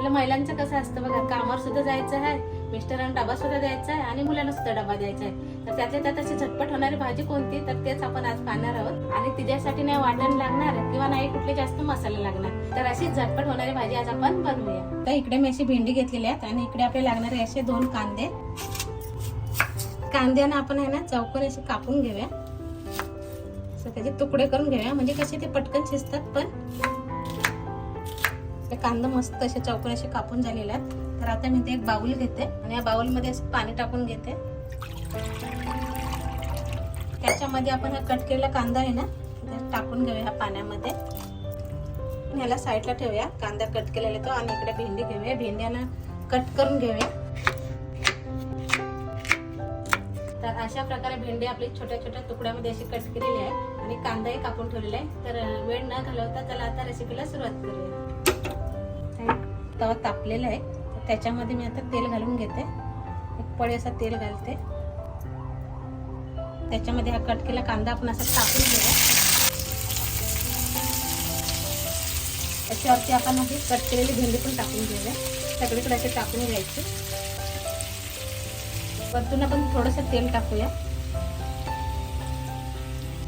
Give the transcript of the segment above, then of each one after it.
आपल्या महिलांचं कसं असतं बघा कामावर सुद्धा जायचं आहे मिस्टरांना डबा सुद्धा द्यायचा आहे आणि मुलांना सुद्धा डबा द्यायचा आहे. तर त्यातल्या त्यात अशी झटपट होणारी भाजी कोणती? तर तेच आपण आज पाहणार आहोत. आणि तिच्यासाठी नाही वाटण लागणार किंवा नाही कुठले जास्त मसाले लागणार. तर अशी झटपट होणारी भाजी आज आपण बनवूया. तर इकडे मी अशी भेंडी घेतलेली आहेत आणि इकडे आपले लागणारे असे दोन कांदे. कांद्यानं आपण आहे ना चौकोन असे कापून घेऊया. त्याचे तुकडे करून घेऊया. म्हणजे कसे ते पटकन शिजतात पण. ते कांदा मस्त असे चौकोन असे कापून झालेले आहेत. तर आता मी ते एक बाऊल घेते आणि या बाउलमध्ये असं पाणी टाकून घेते. त्याच्यामध्ये आपण हा कट केलेला कांदा आहे ना टाकून घेऊया ह्या पाण्यामध्ये. ह्याला साईडला ठेवूया. कांदा कट केलेला तो. आणि इकडे भेंडी घेऊया. भेंड्यानं कट करून घेऊया. तर अशा प्रकारे भेंडी आपली छोट्या छोट्या तुकड्यामध्ये अशी कट केलेली आहे. आणि कांदाही कापून ठेवलेला आहे. तर वेळ न घालवता त्याला आता रेसिपीला सुरुवात करूया. तवा तापलेला आहे. त्याच्यामध्ये मी आता तेल घालून घेते. एक पळे असं तेल घालते. त्याच्यामध्ये हा कट केला कांदा आपण असा टाकून घेऊया. त्याच्यावरती आपण अशी कट केलेली भेंडी पण टाकून घेऊया. सगळीकडे असे टाकून घ्यायचे. वरतून आपण थोडंसं तेल टाकूया.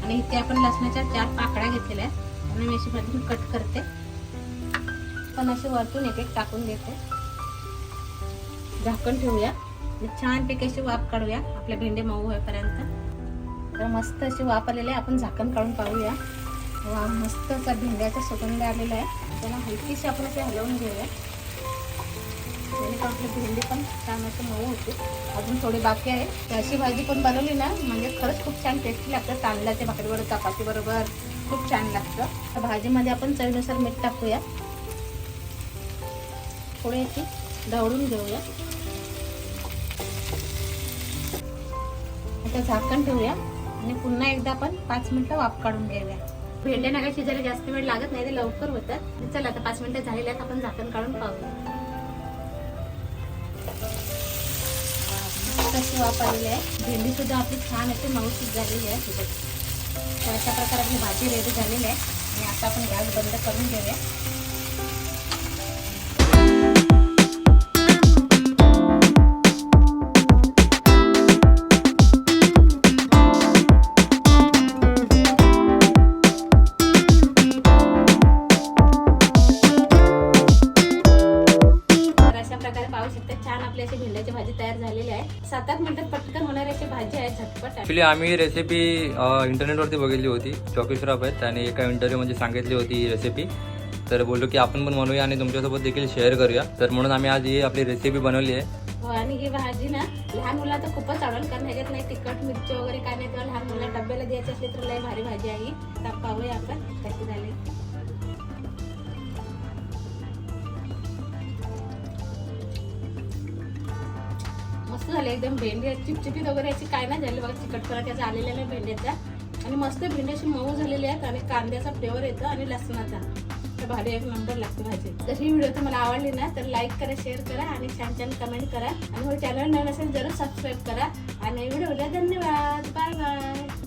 आणि इथे आपण लसणाच्या चार पाकळ्या घेतलेल्या आहेत. आणि मी अशी मधून कट करते. पण असे वरतून एक एक टाकून घेते झाकण ठेवूया. छानपैकी अशी वाफ काढूया आपल्या भेंडे मऊ होईपर्यंत. तर मस्त असे वाफ आलेले आहे. आपण झाकण काढून पाहूया. वा मस्त असा भेंड्याचा सुगंध आलेला आहे. त्याला हलकीशी आपण असे हलवून घेऊया. जेणेकरून आपली भेंडी पण छान असे मऊ होते. अजून थोडी बाकी आहे. तर अशी भाजी पण बनवली ना म्हणजे खरंच खूप छान टेस्टी लागतं. तांदळाच्या भाकरीबरोबर चपाती बरोबर खूप छान लागतं. तर भाजीमध्ये आपण चवीनुसार मीठ टाकूया. थोडे अशी ढवळून घेऊया. आता झाकण ठेवूया आणि पुन्हा एकदा आपण पाच मिनिटं वाफ काढून घेऊया भेंड्या नका शिजायला जास्त वेळ लागत नाही ते लवकर होतात. चला आता पाच मिनिटं झालेले आहेत आपण झाकण काढून पाहूया. कशी वाफ आलेली आहे? भेंडी सुद्धा आपली छान अशी मऊसूत झालेली आहे. तिथे तर अशा प्रकारे आपली भाजी रेडी झालेली आहे. आणि आता आपण गॅस बंद करून घेऊया. आपली अशी भेंड्याची भाजी तयार झालेली आहे. सात आठ मिनिटात पटकन होणारी अशी भाजी आहे झटपट. ॲक्च्युली आम्ही रेसिपी इंटरनेटवरती बघितली होती. चॉकी श्रॉफ आहेत त्याने एका इंटरव्ह्यूमध्ये सांगितली होती ही रेसिपी तर बोललो की आपण पण बनवूया आणि तुमच्यासोबत देखील शेअर करूया. तर म्हणून आम्ही आज ही आपली रेसिपी बनवली आहे. हो आणि ही भाजी ना लहान मुलाला तर खूपच आवडेल कारण ह्याच्यात नाही तिखट मिरची वगैरे काय नाही. तेव्हा लहान मुलाला डब्याला द्यायची असली तर लय भारी भाजी आहे. तर पाहूया आपण कशी झाली. झाले एकदम भेंडी चिपचिपीत वगैरे याची काय नाही झाली. बघा चिकटपणा त्याचा आलेला नाही भेंड्याचा आणि मस्त भेंडी अशी मऊ झालेली आहेत आणि कांद्याचा फ्लेवर येतो आणि लसणाचा. तर भारी एक नंबर लागतो भाजी तर ही व्हिडिओ तुम्हाला आवडली ना तर लाईक करा शेअर करा आणि छान छान कमेंट करा. आणि हो, चॅनल नवीन असेल जरूर सबस्क्राईब करा. आणि व्हिडिओला धन्यवाद. Bye bye